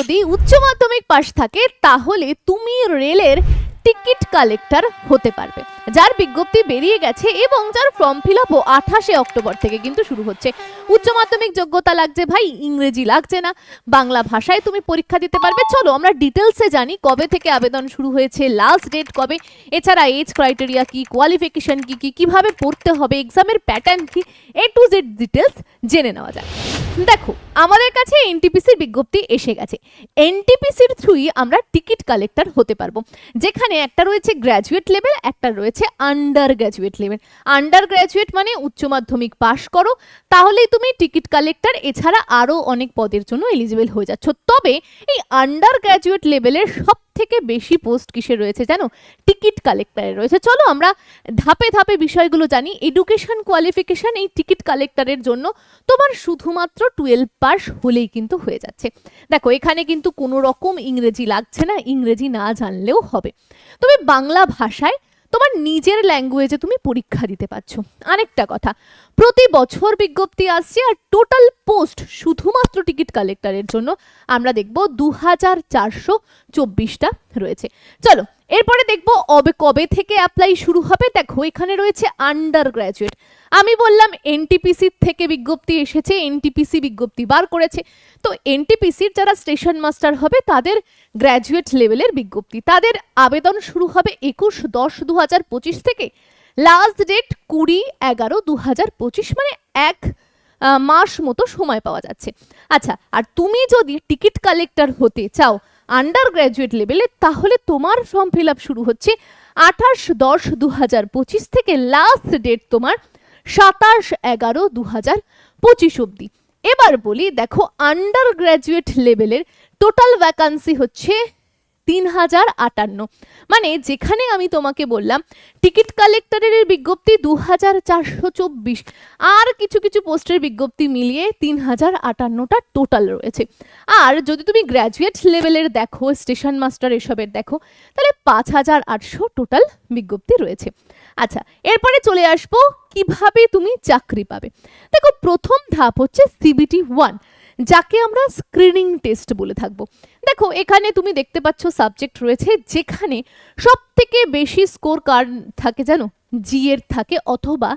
যদি উচ্চ মাধ্যমিক পাশ থাকে, তাহলে তুমি রেলের টিকিট কালেক্টর হতে পারবে। যার বিজ্ঞপ্তি বেরিয়ে গেছে এবং যার ফর্ম ফিল আপও আঠাশে অক্টোবর থেকে কিন্তু শুরু হচ্ছে। উচ্চ মাধ্যমিক যোগ্যতা লাগছে ভাই, ইংরেজি লাগছে না। বাংলা ভাষায় তুমি পরীক্ষা দিতে পারবে। চলো, আমরা ডিটেলসে জানি কবে থেকে আবেদন শুরু হয়েছে লাস্ট ডেট কবে। এছাড়া এজ ক্রাইটেরিয়া কি কোয়ালিফিকেশন কি কি, কীভাবে পড়তে হবে এক্সামের প্যাটার্ন কি এ টু জেড ডিটেলস জেনে নেওয়া যাক। দেখো, আমাদের কাছে এনটিপিসির বিজ্ঞপ্তি এসে গেছে। এনটিপিসির থ্রুই আমরা টিকিট কালেক্টর হতে পারব। যেখানে একটা রয়েছে গ্র্যাজুয়েট লেভেল একটা রয়েছে undergraduate level undergraduate মানে উচ্চ মাধ্যমিক পাশ করো, তাহলেই তুমি টিকিট কালেক্টর এছাড়া আরও অনেক পদের জন্য এলিজিবল হয়ে যাচ্ছ। তবে এই আন্ডার গ্র্যাজুয়েট লেভেলের সব থেকে বেশি পোস্ট কিসে রয়েছে জানো? টিকিট কালেক্টরে রয়েছে। চলো আমরা ধাপে ধাপে বিষয়গুলো জানি। এডুকেশন কোয়ালিফিকেশন এই টিকিট কালেক্টারের জন্য তোমার শুধুমাত্র টুয়েলভ পাস হলেই কিন্তু হয়ে যাচ্ছে। দেখো, এখানে কিন্তু কোনো রকম ইংরেজি লাগছে না, ইংরেজি না জানলেও হবে। তবে বাংলা ভাষায় তোমার নিজের ল্যাঙ্গুয়েজে তুমি পরীক্ষা দিতে পারছ। আরেকটা কথা, প্রতি বছর বিজ্ঞপ্তি আসছে আর টোটাল পোস্ট শুধুমাত্র টিকিট কালেক্টরের জন্য। আমরা দেখব দু হাজার চারশো চব্বিশটা। রয়েছে। চলো, এরপরে দেখব অবে কবে থেকে অ্যাপ্লাই শুরু হবে। দেখো, এখানে রয়েছে আন্ডার গ্র্যাজুয়েট আমি বললাম এনটিপিসি থেকে বিজ্ঞপ্তি এসেছে এনটিপিসি বিজ্ঞপ্তি বার করেছে। তো এনটিপিসির যারা স্টেশন মাস্টার হবে, তাদের গ্র্যাজুয়েট লেভেলের বিজ্ঞপ্তি। তাদের আবেদন শুরু হবে একুশ দশ দু হাজার পঁচিশ থেকে। লাস্ট ডেট কুড়ি এগারো দু হাজার পঁচিশ মানে এক মাস মতো সময় পাওয়া যাচ্ছে। আচ্ছা আর তুমি যদি টিকিট কালেক্টর হতে চাও আন্ডার গ্র্যাজুয়েট লেভেলে তাহলে তোমার ফর্ম ফিল আপ শুরু হচ্ছে আঠাশ দশ দু হাজার পঁচিশ থেকে লাস্ট ডেট তোমার সাতাশ এগারো দু হাজার পঁচিশ অব্দি এবার বলি, দেখো আন্ডার গ্র্যাজুয়েট লেভেলের টোটাল ভ্যাকান্সি হচ্ছে তিন হাজার আটান্ন। মানে যেখানে আমি তোমাকে বললাম, টিকিট কালেক্টরের বিজ্ঞপ্তি দু হাজার চারশো চব্বিশ। আর কিছু কিছু পোস্টের বিজ্ঞপ্তি মিলিয়ে তিন হাজার আটান্নটা টোটাল রয়েছে। আর যদি তুমি গ্র্যাজুয়েট লেভেলের দেখো স্টেশন মাস্টার এসবের দেখো, তাহলে পাঁচ হাজার আটশো টোটাল বিজ্ঞপ্তি রয়েছে। আচ্ছা এরপরে চলে আসব, কীভাবে তুমি চাকরি পাবে? দেখো, প্রথম ধাপ হচ্ছে সিবিটি ওয়ান যাকে আমরা স্ক্রিনিং টেস্ট বলে থাকব। দেখো, এখানে তুমি দেখতে পাচ্ছ সাবজেক্ট রয়েছে যেখানে সব থেকে বেশি স্কোর কার থাকে জানো? জি এর থাকে অথবা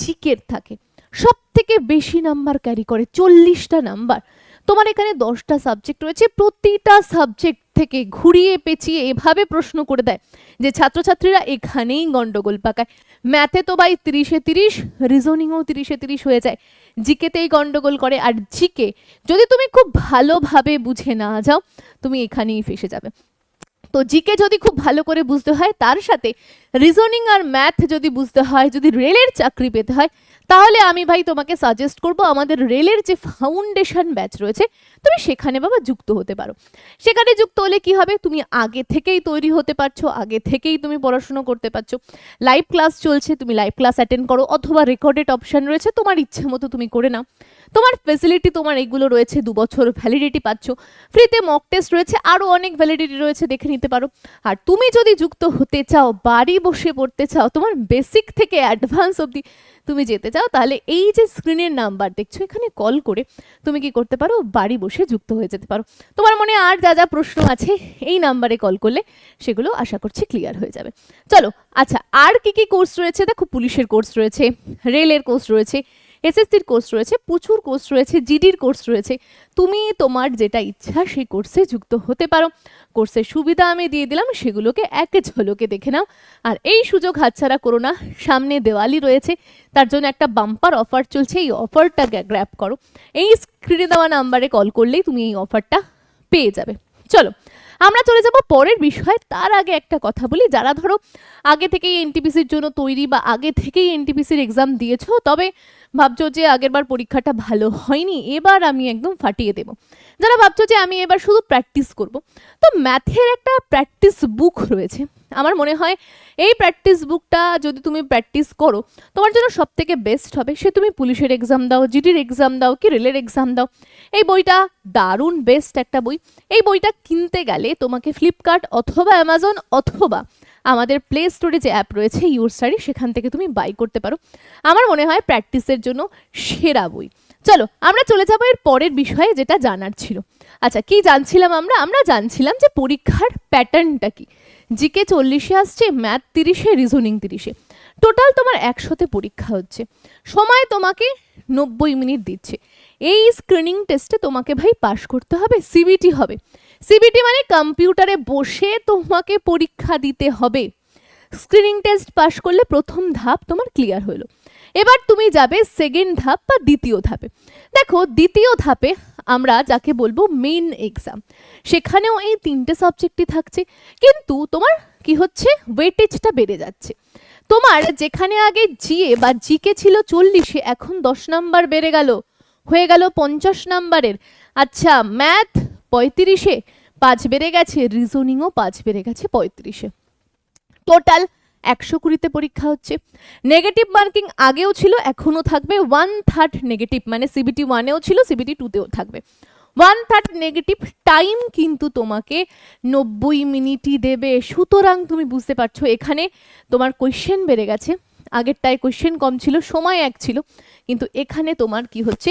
জিকের থাকে সব থেকে। বেশি নাম্বার ক্যারি করে, চল্লিশটা নাম্বার তোমার এখানে দশটা সাবজেক্ট রয়েছে, প্রতিটা সাবজেক্ট থেকে ঘুরিয়ে পেঁচিয়ে এভাবে প্রশ্ন করে দেয় যে ছাত্রছাত্রীরা এখানেই গন্ডগোল পাকায়। ম্যাথে তো ভাই তিরিশে তিরিশ রিজনিংও তিরিশে তিরিশ হয়ে যায়। জিকেতেই গন্ডগোল করে আর জিকে যদি তুমি খুব ভালোভাবে বুঝে না যাও, তুমি এখানেই ফেসে যাবে। তো জিকে যদি খুব ভালো করে বুঝতে হয়, তার সাথে রিজনিং আর ম্যাথ যদি বুঝতে হয়, যদি রেলের চাকরি পেতে হয় তাহলে আমি ভাই তোমাকে সাজেস্ট করব, আমাদের রেলের যে ফাউন্ডেশন ব্যাচ রয়েছে, তুমি সেখানে বাবা যুক্ত হতে পারো। সেখানে যুক্ত হলে কি হবে? তুমি আগে থেকেই তৈরি হতে পারছ, আগে থেকেই তুমি পড়াশুনো করতে পারছ। লাইভ ক্লাস চলছে, তুমি লাইভ ক্লাস অ্যাটেন্ড করো, অথবা রেকর্ডেড অপশন রয়েছে, তোমার ইচ্ছে মতো তুমি করে নাও। তোমার ফেসিলিটি তোমার এইগুলো রয়েছে, দু বছর ভ্যালিডিটি পাচ্ছ। ফ্রিতে মক টেস্ট রয়েছে আরও অনেক ভ্যালিডিটি রয়েছে, দেখে নিতে পারো। আর তুমি যদি যুক্ত হতে চাও, বাড়ি বসে পড়তে চাও, তোমার বেসিক থেকে অ্যাডভান্স অবধি তুমি যেতে চাও তাহলে এই যে স্ক্রিনের নাম্বার দেখছ, এখানে কল করে তুমি কি করতে পারো? বাড়ি বসে যুক্ত হয়ে যেতে পারো। তোমার মনে আর যা যা প্রশ্ন আছে, এই নাম্বারে কল করলে সেগুলো আশা করছি ক্লিয়ার হয়ে যাবে। চলো আচ্ছা আর কি কি কোর্স রয়েছে? দেখো, পুলিশের কোর্স রয়েছে রেলের কোর্স রয়েছে এসএসসির কোর্স রয়েছে, প্রচুর কোর্স রয়েছে জিডির কোর্স রয়েছে। তুমি তোমার যেটা ইচ্ছা সেই কোর্সে যুক্ত হতে পারো। কোর্সের সুবিধা আমি দিয়ে দিলাম, সেগুলোকে এক ঝলকে দেখে নাও। আর এই সুযোগ হাতছাড়া করো না, সামনে দেওয়ালি রয়েছে, তার জন্য একটা বাম্পার অফার চলছে, এই অফারটা গ্র্যাপ করো। এই স্ক্রিনে দেওয়া নাম্বারে কল করলেই তুমি এই অফারটা পেয়ে যাবে। চলো আমরা চলে যাব পরের বিষয়ে। তার আগে একটা কথা বলি, যারা ধরো আগে থেকেই এনটিপিসির জন্য তৈরি বা আগে থেকেই এনটিপিসির এক্সাম দিয়েছ, তবে ভাবছ যে আগেরবার পরীক্ষাটা ভালো হয়নি, এবার আমি একদম ফাটিয়ে দেব। যারা ভাবছ যে আমি এবার শুধু প্র্যাকটিস করব, তো ম্যাথের একটা প্র্যাকটিস বুক রয়েছে। আমার মনে হয় এই প্র্যাকটিস বুকটা যদি তুমি প্র্যাকটিস করো, তোমার জন্য সব থেকে বেস্ট হবে সে তুমি পুলিশের এক্সাম দাও, জিডির এক্সাম দাও, কি রেলের এক্সাম দাও। এই বইটা দারুণ বেস্ট একটা বই। এই বইটা কিনতে গেলে তোমাকে ফ্লিপকার্ট অথবা অ্যামাজন অথবা আমাদের প্লে স্টোরে যে অ্যাপ রয়েছে ইউর স্টাডি সেখান থেকে তুমি বাই করতে পারো। আমার মনে হয় প্র্যাকটিসের জন্য সেরা বই। চলো, আমরা চলে যাব এর পরের বিষয়ে যেটা জানার ছিল। আচ্ছা কি জানছিলাম আমরা? আমরা জানছিলাম যে পরীক্ষার প্যাটার্নটা কি। জিকে চল্লিশে আসছে, ম্যাথ তিরিশে, রিজনিং তিরিশে। টোটাল তোমার একশোতে পরীক্ষা হচ্ছে। সময় তোমাকে নব্বই মিনিট দিচ্ছে। এই স্ক্রিনিং টেস্টে তোমাকে ভাই পাশ করতে হবে সিবিটি হবে। সিবিটি মানে কম্পিউটারে বসে তোমাকে পরীক্ষা দিতে হবে। স্ক্রিনিং টেস্ট পাশ করলে প্রথম ধাপ তোমার ক্লিয়ার হলো। এবার তুমি যাবে সেকেন্ড ধাপ বা দ্বিতীয় ধাপে। দেখো, দ্বিতীয় ধাপে আমরা যাকে বলব মেইন এক্সাম সেখানেও এই তিনটে সাবজেক্টই থাকছে। কিন্তু তোমার কি হচ্ছে? ওয়েটেজটা বেড়ে যাচ্ছে। তোমার যেখানে আগে জিএ বা জিকে ছিল চল্লিশে, এখন দশ নাম্বার বেড়ে গেল। হয়ে গেল পঞ্চাশ নাম্বারের। আচ্ছা ম্যাথ পঁয়ত্রিশে, পাঁচ বেড়ে গেছে রিজনিংও পাঁচ বেড়ে গেছে পঁয়ত্রিশে। টোটাল একশো কুড়িতে পরীক্ষা হচ্ছে। নেগেটিভ মার্কিং আগেও ছিল, এখনও থাকবে। ওয়ান থার্ড নেগেটিভ মানে সিবিটি ওয়ানেও ছিল সিবিটি টুতেও থাকবে। ওয়ান থার্ড নেগেটিভ টাইম কিন্তু তোমাকে নব্বই মিনিটই দেবে। সুতরাং তুমি বুঝতে পারছ, এখানে তোমার কোয়েশ্চেন বেড়ে গেছে। আগেরটায় কোয়েশ্চেন কম ছিল, সময় এক ছিল, কিন্তু এখানে তোমার কি হচ্ছে?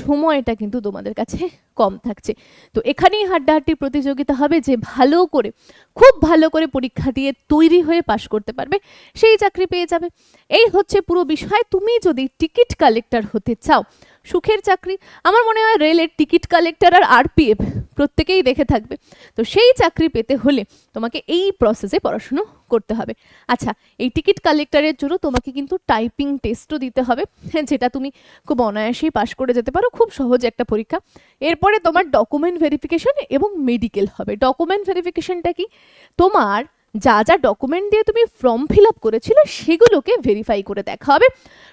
সময়টা কিন্তু তোমাদের কাছে কম থাকছে। তো এখানেই হাড্ডাহাড্ডি প্রতিযোগিতা হবে যে ভালো করে, খুব ভালো করে পরীক্ষা দিয়ে তৈরি হয়ে পাশ করতে পারবে, সেই চাকরি পেয়ে যাবে। এই হচ্ছে পুরো বিষয়। তুমি যদি টিকিট কালেক্টর হতে চাও, সুখের চাকরি, আমার মনে হয় রেলের টিকিট কালেক্টর আর আরপিএফ প্রত্যেকেই দেখে থাকবে। তো সেই চাকরি পেতে হলে তোমাকে এই প্রসেসে পড়াশুনো করতে হবে। আচ্ছা এই টিকিট কালেক্টরের জন্য তোমাকে কিন্তু টাইপিং টেস্টও দিতে হবে হ্যাঁ, যেটা তুমি খুব অনায়াসেই পাশ করে যেতে পারো খুব সহজ একটা পরীক্ষা। এরপরে তোমার ডকুমেন্ট ভেরিফিকেশন এবং মেডিকেল হবে। ডকুমেন্ট ভেরিফিকেশনটা কি? তোমার যা যা ডকুমেন্ট দিয়ে তুমি ফর্ম ফিল আপ করেছিলে সেগুলোকে ভেরিফাই করে দেখা হবে।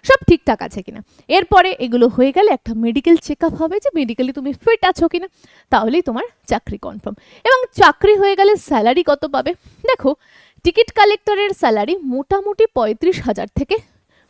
সব ঠিকঠাক আছে কিনা? এরপরে এগুলো হয়ে গেলে একটা মেডিকেল চেক আপ হবে যে মেডিকেলি তুমি ফিট আছো কিনা, তাহলেই তোমার চাকরি কনফার্ম এবং চাকরি হয়ে গেলে স্যালারি কত পাবে? দেখো টিকিট কালেক্টরের স্যালারি মোটামুটি পঁয়ত্রিশ হাজার থেকে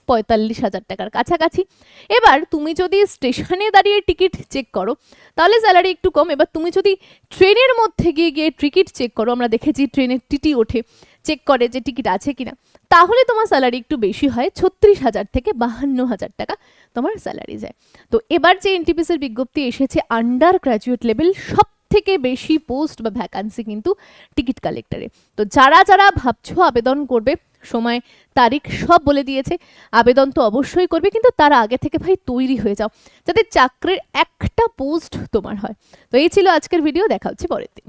পঁয়তাল্লিশ হাজার টাকার কাছাকাছি। এবার তুমি যদি স্টেশনে দাঁড়িয়ে টিকিট চেক করো, তাহলে স্যালারি একটু কম। এবার তুমি যদি ট্রেনের মধ্যে গিয়ে গিয়ে টিকিট চেক করো, আমরা দেখেছি ট্রেনের টিটি ওঠে, চেক করে যে টিকিট আছে কিনা, তাহলে তোমার স্যালারি একটু বেশি হয়, ছত্রিশ হাজার থেকে বাহান্ন হাজার টাকা তোমার স্যালারি যায়। তো এবার যে এনটিপিসির বিজ্ঞপ্তি এসেছে, আন্ডার গ্র্যাজুয়েট লেভেল সব থেকে বেশি পোস্ট বা ভ্যাকান্সি কিন্তু টিকিট কালেক্টরে। তো যারা যারা ভাবছ আবেদন করবে সময় তারিখ সব বলে দিয়েছে। আবেদন তো অবশ্যই করবে, কিন্তু তার আগে থেকে ভাই তৈরি হয়ে যাও, যাতে চাকরির একটা পোস্ট তোমার হয়। তো এই ছিল আজকের ভিডিও দেখা হচ্ছে পরের দিন।